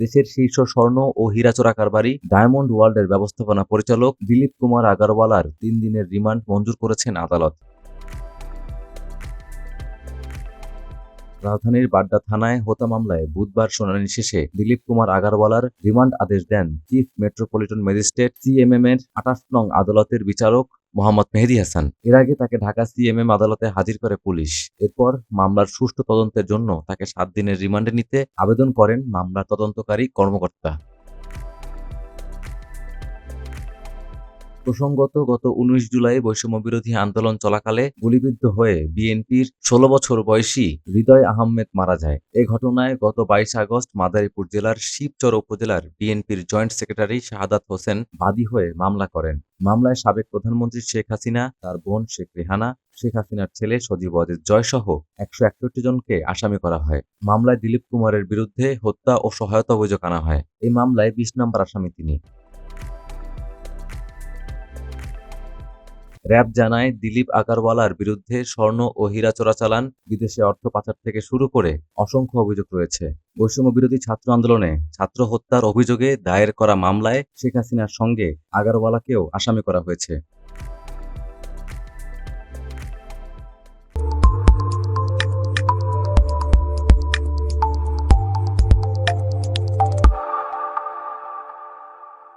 দেশের শীর্ষ স্বর্ণ ও হীরা চোরা কারবারি, ডায়মন্ড ওয়ার্ল্ডের ব্যবস্থাপনা পরিচালক দিলীপ কুমার আগারওয়ালার তিন দিনের রিমান্ড মঞ্জুর করেছেন আদালত। রাজধানীর বাড্ডা থানায় হোতা মামলায় বুধবার শুনানি শেষে দিলীপ কুমার আগারওয়ালার রিমান্ড আদেশ দেন চিফ মেট্রোপলিটন ম্যাজিস্ট্রেট সিএমএম এর আঠাশ নং আদালতের বিচারক মোহাম্মদ মেহেদি হাসান। এর আগে তাকে ঢাকা সিএমএম আদালতে হাজির করে পুলিশ। এরপর মামলার সুষ্ঠু তদন্তের জন্য তাকে সাত দিনের রিমান্ডে নিতে আবেদন করেন মামলার তদন্তকারী কর্মকর্তা। প্রসঙ্গত, গত উনিশ জুলাই বৈষম্য বিরোধী আন্দোলন চলাকালে গুলিবিদ্ধ হয়ে বিএনপির ষোলো বছর বয়সী হৃদয় আহমেদ মারা যায়। এ ঘটনায় গত বাইশ আগস্ট মাদারীপুর জেলার শিবচর উপজেলার বিএনপির জয়েন্ট সেক্রেটারি শাহাদাত হোসেন বাদী হয়ে মামলা করেন। মামলায় সাবেক প্রধানমন্ত্রী শেখ হাসিনা, তার বোন শেখ রেহানা, শেখ হাসিনার ছেলে সজীব অজিত জয় সহ একশো একষট্টি জনকে আসামি করা হয়। মামলায় দিলীপ কুমারের বিরুদ্ধে হত্যা ও সহায়তা অভিযোগ আনা হয়। এই মামলায় বিশ নম্বর আসামি তিনি। র্যাব জানায়, দিলীপ আগারওয়ালার বিরুদ্ধে স্বর্ণ ও হীরা চোরাচালান বিদেশে অর্থ পাচার থেকে শুরু করে অসংখ্য অভিযোগ রয়েছে। বৈষম্য বিরোধী ছাত্র আন্দোলনে ছাত্র হত্যার অভিযোগে দায়ের করা মামলায় শেখ হাসিনার সঙ্গে আগারওয়ালাকেও আসামি করা হয়েছে।